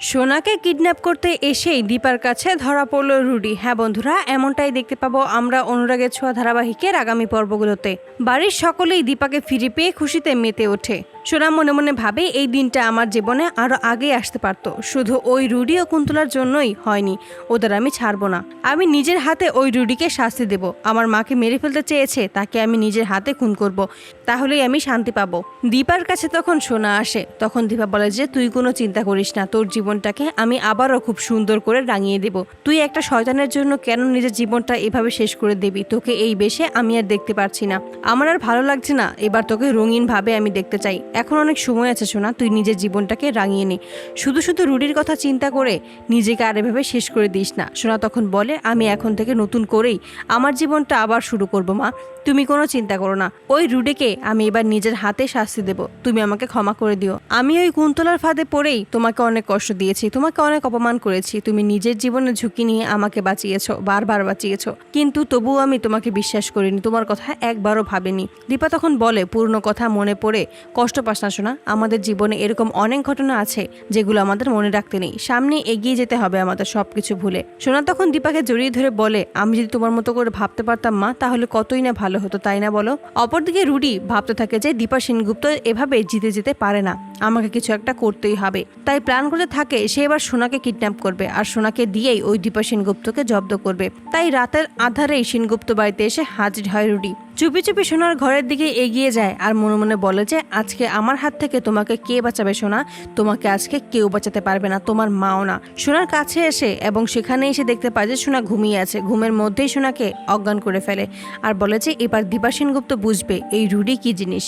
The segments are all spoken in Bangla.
সোনাকে কিডন্যাপ করতে এসেই দীপার কাছে ধরা পড়ল রুডি। হ্যাঁ বন্ধুরা, এমনটাই দেখতে পাবো আমরা অনুরাগের ছোঁয়া ধারাবাহিকের আগামী পর্বগুলোতে। বাড়ির সকলেই দীপাকে ফিরে পেয়ে খুশিতে মেতে ওঠে। সোনা মনে মনে ভাবে এই দিনটা আমার জীবনে আরও আগে আসতে পারতো। শুধু ওই রুডি ও কুন্তলার জন্যই হয়নি। ওদের আমি ছাড়বো না। আমি নিজের হাতে ওই রুডিকে শাস্তি দেব। আমার মাকে মেরে ফেলতে চেয়েছে, তাকে আমি নিজের হাতে খুন করব। তাহলেই আমি শান্তি পাবো। দীপার কাছে তখন সোনা আসে। তখন দীপা বলে যে, তুই কোনো চিন্তা করিস না। তোর জীবনটাকে আমি আবারও খুব সুন্দর করে রাঙিয়ে দেব। তুই একটা শয়তানের জন্য কেন নিজের জীবনটা এভাবে শেষ করে দিবি? তোকে এই বেশে আমি আর দেখতে পারছি না। আমার আর ভালো লাগছে না। এবার তোকে রঙিন ভাবে আমি দেখতে চাই। এখন অনেক সময় আছে সোনা, তুই নিজের জীবনটাকে রাঙিয়ে নে। শুধু শুধু রুডির কথা চিন্তা করে নিজেকে আর এভাবে শেষ করে দিস না। সোনা তখন বলে, আমি এখন থেকে নতুন করেই আমার জীবনটা আবার শুরু করব, মা। তুমি কোনো চিন্তা করো না। ওই রুডিকে আমি এবার নিজের হাতে শাস্তি দেব। তুমি আমাকে ক্ষমা করে দিও। আমি ওই কুন্তলার ফাঁদে পড়েই তোমাকে অনেক কষ্ট দিয়েছি, তোমাকে অনেক অপমান করেছি। তুমি নিজের জীবনের ঝুঁকি নিয়ে আমাকে বাঁচিয়েছো, বারবার বাঁচিয়েছো। কিন্তু তবুও আমি তোমাকে বিশ্বাস করিনি, তোমার কথা একবারও ভাবিনি। দীপা তখন বলে পুরনো কথা মনে পড়ে কষ্ট না শোনা, আমাদের জীবনে এরকম অনেক ঘটনা আছে যেগুলো আমাদের মনে রাখতে নেই। সামনে এগিয়ে যেতে হবে আমাদের সবকিছু ভুলে। সোনা তখন দীপাকে জড়িয়ে ধরে বলে, আমি যদি তোমার মতো করে ভাবতে পারতাম মা, তাহলে কতই না ভালো হতো, তাই না বলো? অপরদিকে রুডি ভাবতে থাকে যে দীপা সেনগুপ্ত এভাবে জিতে যেতে পারে না। আমাকে কিছু একটা করতেই হবে। তাই প্ল্যান করতে থাকে, সে এবার সোনাকে কিডন্যাপ করবে আর সোনাকে দিয়েই ওই দীপা সেনগুপ্তকে জব্দ করবে। তাই রাতের আধারেই সেনগুপ্ত বাড়িতে এসে হাজির হয় রুডি। চুপি চুপি সোনার ঘরের দিকে এগিয়ে যায় আর মনে মনে বলে যে, আজকে আমার হাত থেকে তোমাকে কে বাঁচাবে সোনা? তোমাকে আজকে কেউ বাঁচাতে পারবে না, তোমার মাও না। সোনার কাছে এসে এবং সেখানে এসে দেখতে পায় যে, সোনা ঘুমিয়ে আছে। ঘুমের মধ্যেই সোনাকে অজ্ঞান করে ফেলে আর বলে যে, এবার দীপা সেনগুপ্ত বুঝবে এই রুডি কি জিনিস।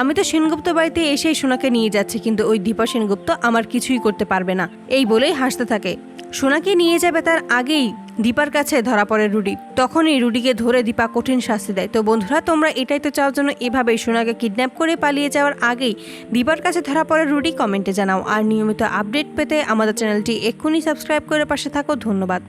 আমি তো সেনগুপ্ত বাড়িতে এসেই সোনাকে নিয়ে যাচ্ছি, কিন্তু ওই দীপা সেনগুপ্ত আমার কিছুই করতে পারবে না। এই বলেই হাসতে থাকে। সোনাকে নিয়ে যাবে তার আগেই দীপার কাছে ধরা পড়ে রুডি। তখনই রুডিকে ধরে দীপা কঠিন শাস্তি দেয়। তো বন্ধুরা, তোমরা এটাই তো চাও যেন এভাবেই সোনাকে কিডন্যাপ করে পালিয়ে যাওয়ার আগেই দীপার কাছে ধরা পড়ে রুডি কমেন্টে জানাও। আর নিয়মিত আপডেট পেতে আমাদের চ্যানেলটি এক্ষুনি সাবস্ক্রাইব করে পাশে থাকো। ধন্যবাদ।